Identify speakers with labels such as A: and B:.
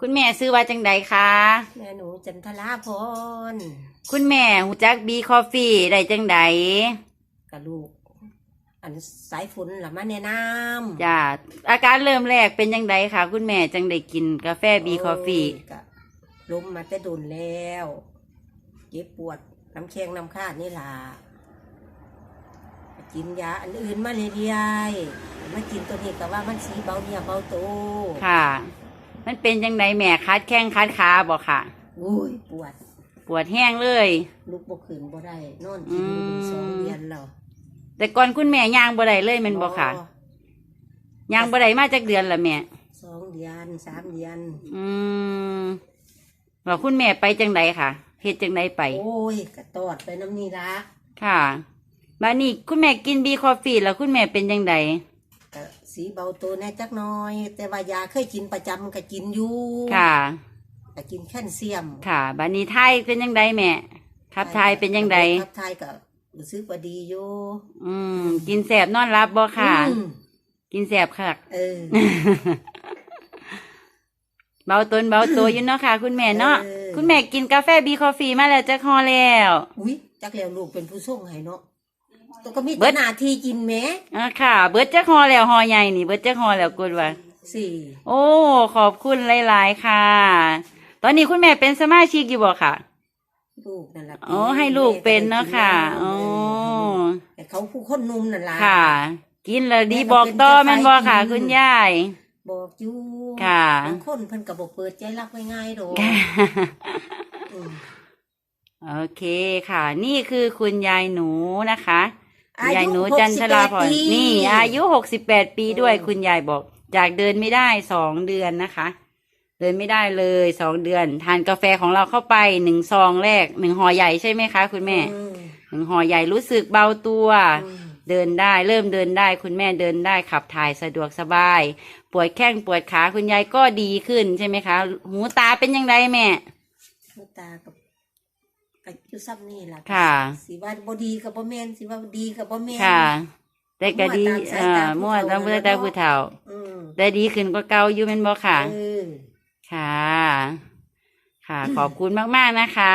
A: คุณแม่ซื้อว่าจังใดคะ
B: แม่หนูจันทราพร
A: คุณแม่หูจักบีคอฟฟี่ได้จังใด
B: กับลูก อันสายฝนละมาแนะนำ
A: จ้าอาการเริ่มแรกเป็นจังใดคะคุณแม่จังได้กินกาแฟบีคอฟฟี่
B: โยก็ล้มมาแต่โดนแล้วเจ็บปวดน้ำแข็งน้ำข้าดนี่ล่ะกินยาอันอื่นมาเรื่อยๆมากินตัวนี้ก็ว่ามันสีเบาเนี่ยเบาโต
A: ค่ะ มันเป็นจังใดแม่คัดแข้งคัดขาบอกค่ะ
B: อุ้ยปวด
A: ปวดแห้งเลย
B: ลุกบ่ขึ้นบ่ได้นอนกินอยู่นี่
A: อืม
B: สองเดือนแล้ว
A: แต่ก่อนคุณแม่ย่างบ่ได้เลยแมันบอกค่ะย่างบ่ได้มาจากเดือนละแม่
B: สองเดือนสามเดือน
A: อืมว่าคุณแม่ไปจังใดค่ะเฮ็ดจังใดไป
B: โอ้ยกระตอดไปน้ำนี่ละ
A: ค่ะบานี้คุณแม่กินบีคอฟฟี่แล้วคุณแม่เป็นจังใด
B: ก็ สีเบาตัวแน่จักหน้อย แต่ว่ายาเคยกินประจำก็กินอยู่
A: ค่ะ
B: ก็กินแคลเซียม
A: ค่ะบานี้ไทยเป็นจังใดแม่ครับไทยเป็นจังใด
B: ครับไทยก็รู้สึกว่าดีอยู่
A: อืม กินแสบนอนรับบ่ค่ะ
B: อืม
A: กินแสบค่ะ
B: เออ
A: เบาตนเบาตัวอยู่เนาะค่ะ คุณแม่เนาะ
B: เออ
A: คุณแม่กินกาแฟบีคอฟฟี่มาแล้วจักฮอแล้ว
B: อุ้ยจักแล้วลูกเป็นผู้ส่งให้เนาะ ตัวก็มี
A: เบิ
B: แต่
A: ด
B: หน้าที่กินแหม
A: อ่าค่ะ เบิดจักฮอแล้วฮอใหญ่นี่เบิดจักฮอแล้วกุดว่า
B: สี่
A: โอ้ ขอบคุณหลาย ๆ ค่ะ ตอนนี้คุณแม่เป็นสมาชิกอยู่บ่ค่ะ
B: ลูกนั่นแหละ
A: อ๋อ ให้ลูกเป็นเนาะค่ะอ๋อ
B: แต่เขาผู้คนหนุ่มนั่นล่ะ
A: ค่ะ กินแล้วดีบอกต่อแม่นบ่ค่ะ คุณยาย
B: บอกอยู่
A: ค่ะ
B: บางคนเพิ่นก็บอกเปิดใจรับง่ายๆดอกอืม
A: โอเคค่ะ นี่คือคุณยายหนูนะคะ คุณยายหนู
B: อายุ
A: จันทราพร
B: 68ปี
A: นี่ อายุหกสิบแปดปีด้วย
B: อืม
A: คุณยายบอก จากเดินไม่ได้สองเดือนนะคะ เดินไม่ได้เลยสองเดือน ทานกาแฟของเราเข้าไปหนึ่งซองแรกหนึ่งห่อใหญ่ใช่ไหมคะ คุณแม่
B: อืม
A: หนึ่งห่อใหญ่รู้สึกเบาตัว
B: อืม
A: เดินได้เริ่มเดินได้ คุณแม่เดินได้ขับถ่ายสะดวกสบาย ปวดแข้งปวดขาคุณยายก็ดีขึ้นใช่ไหมคะ หูตาเป็นยังไงแม่
B: ลูกตากับ กับอยู่ซ้ำนี่ล่ะ
A: ค่ะ
B: สิว่าบ่ดีกับบ่แม่นสิว่าดีกับบ่แม่น
A: ค่ะ แต่ก็ดี
B: มั่วตามสาย
A: เอ่
B: ตา
A: อ
B: ผู้
A: มั่ว
B: เฒ่า
A: ต้องเพื่อ
B: นั่น
A: แต่
B: แหละ
A: ผู้เฒ่า
B: อืม
A: ได้ดีขึ้นกว่าเก่าอยู่เป็นบ่ค่ะ
B: เออ
A: ค่ะ ค่ะ ขอบคุณมาก ๆ นะคะ